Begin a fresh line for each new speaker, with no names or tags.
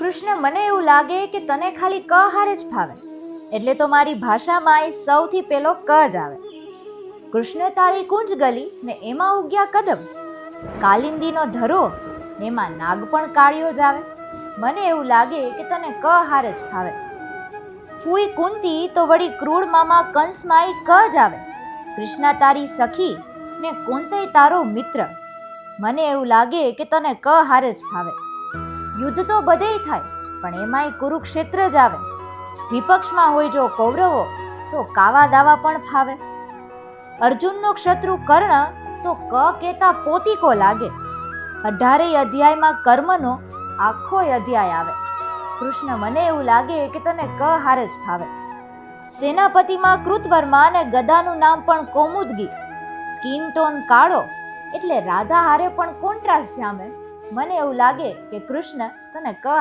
કૃષ્ણ મને એવું લાગે કે તને ખાલી ક હારે જ ફાવે. એટલે તો મારી ભાષામાં એ સૌથી પેલો ક જ આવે. કૃષ્ણ તારી કુંજ ગલી ને એમાં ઉગ્યા કદમ. કાલિંદીનો ધરો એમાં નાગ પણ કાળિયો જ આવે. મને એવું લાગે કે તને ક હારે જ ફાવે. ફૂઈ કુંતી તો વળી ક્રૂર મામા કંસમાં ક જ આવે. કૃષ્ણા તારી સખી ને કુંતય તારો મિત્ર. મને એવું લાગે કે તને ક હારે જ ફાવે. યુદ્ધ તો બધેય થાય, પણ એમાંય કુરુક્ષેત્ર જ આવે. વિપક્ષમાં હોય જો કૌરવો, તો કાવા દાવા પણ ફાવે. અર્જુનનો ક્ષત્રુ કર્ણ, તો ક કેતા પોતીકો લાગે. અઢારેય અધ્યાયમાં કર્મનો આખોય અધ્યાય આવે. કૃષ્ણ મને એવું લાગે કે તને ક હારે જ ફાવે. સેનાપતિમાં કૃતવર્મા અને ગદાનું નામ પણ કૌમુદગી. સ્કિન ટોન કાળો, એટલે રાધા હારે પણ કોન્ટ્રાસ્ટ જામે. મને એવું લાગે કે કૃષ્ણ તને ક